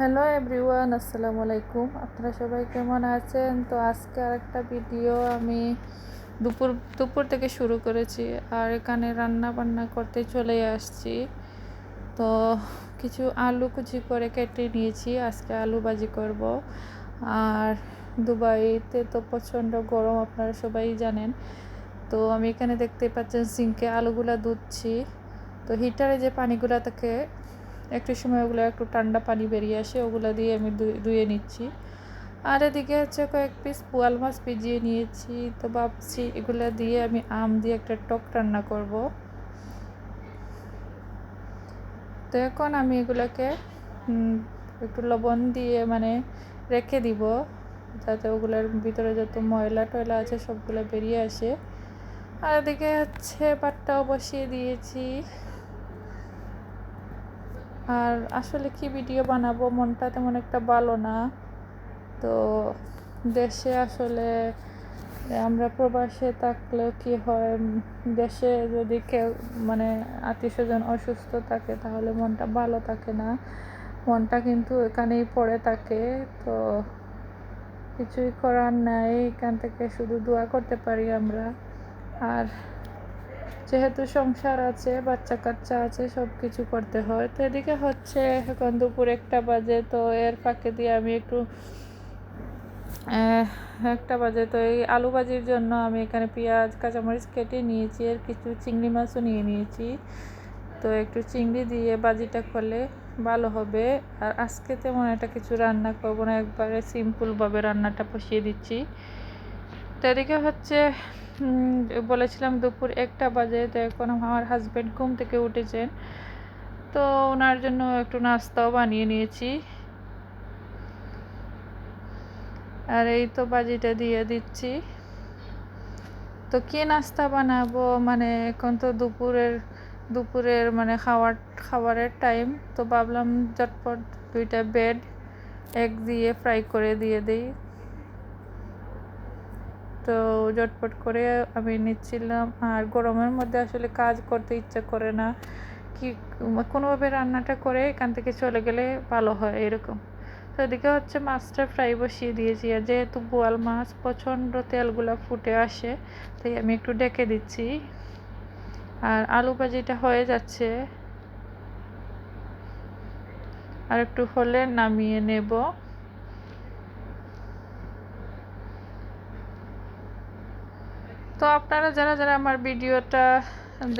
Hello everyone আসসালামু আলাইকুম আপনারা সবাই কেমন আছেন? তো আজকে আরেকটা ভিডিও আমি দুপুর দুপুর থেকে শুরু করেছি আর এখানে রান্না বান্না করতে চলে আসছি। তো কিছু আলু কুচি করে কেটে নিয়েছি, আজকে আলু ভাজি করব। আর দুবাইতে তো প্রচণ্ড গরম, আপনারা সবাই জানেন। তো আমি এখানে দেখতে পাচ্ছেন সিঙ্কে আলুগুলা ধুচ্ছি তো হিটারে যে পানিগুলা থাকে একটু সময় ওগুলো একটু ঠান্ডা পানি বেরিয়ে আসে, ওগুলো দিয়ে আমি ধুয়ে নিচ্ছি। আর এদিকে হচ্ছে কয়েক পিস পোয়াল মাছ ভিজিয়ে নিয়েছি, তো ভাবছি এগুলো দিয়ে আমি আম দিয়ে একটা টক রান্না করব। তো এখন আমি এগুলোকে একটু লবণ দিয়ে মানে রেখে দিব, যাতে ওগুলোর ভিতরে যত ময়লা টয়লা আছে সবগুলো বেরিয়ে আসে। আর এদিকে হচ্ছে পাটটাও বসিয়ে দিয়েছি। আর আসলে কি ভিডিও বানাবো? মনটা তেমন একটা ভালো না। তো দেশে আসলে আমরা প্রবাসে থাকলেও কি হয়? দেশে যদি কেউ মানে আত্মীয় স্বজন অসুস্থ থাকে, তাহলে মনটা ভালো থাকে না। মনটা কিন্তু এখানেই পড়ে থাকে। তো কিছুই করার নাই। এখান থেকে শুধু দোয়া করতে পারি আমরা। আর যেহেতু সংসার আছে বাচ্চা কাচ্চা আছে সব কিছু করতে হয়। তো এদিকে হচ্ছে, এখন দুপুর একটা বাজে, তো এর ফাঁকে দিয়ে আমি একটু একটা বাজে। তো এই আলু ভাজির জন্য আমি এখানে পেঁয়াজ, কাঁচামরিচ কেটে নিয়েছি আর কিছু চিংড়ি মাছও নিয়ে নিয়েছি। তো একটু চিংড়ি দিয়ে বাজিটা করলে ভালো হবে। আর আজকে তেমন একটা কিছু রান্না করব না, একবারে সিম্পলভাবে রান্নাটা বসিয়ে দিচ্ছি। তো এদিকে হচ্ছে বলেছিলাম দুপুর একটা বাজে, তো এখন আমার হাজব্যান্ড ঘুম থেকে উঠেছেন। তো ওনার জন্য একটু নাস্তাও বানিয়ে নিয়েছি। আর এই তো বাজিটা দিয়ে দিচ্ছি। তো কি নাস্তা বানাবো? মানে এখন তো দুপুরের দুপুরের মানে খাওয়ার, খাবারের টাইম তো ভাবলাম চটপট দুইটা বেড এক দিয়ে ফ্রাই করে দিয়ে দিই। তো জটপট করে আমি নিচ্ছিলাম। আর গরমের মধ্যে আসলে কাজ করতে ইচ্ছা করে না। কি, কোনোভাবে রান্নাটা করে এখান থেকে চলে গেলে ভালো হয় এরকম। তো এদিকে হচ্ছে মাছটা ফ্রাই বসিয়ে দিয়েছি। আর যেহেতু বোয়াল মাছ, প্রচণ্ড তেলগুলো ফুটে আসে, তাই আমি একটু ডেকে দিচ্ছি। আর আলু ভাজিটা হয়ে যাচ্ছে। আর একটু হলে নামিয়ে নেব। তো আপনারা যারা যারা আমার ভিডিওটা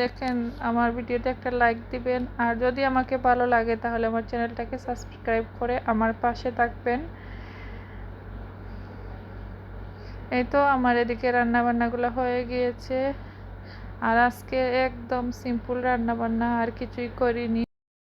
দেখেন, আমার ভিডিওতে একটা লাইক দিবেন। আর যদি আমাকে ভালো লাগে, তাহলে আমার চ্যানেলটাকে সাবস্ক্রাইব করে আমার পাশে থাকবেন। এই তো আমার এদিকে রান্নাবান্নাগুলো হয়ে গিয়েছে। আর আজকে একদম সিম্পল রান্নাবান্না, আর কিছুই করিনি।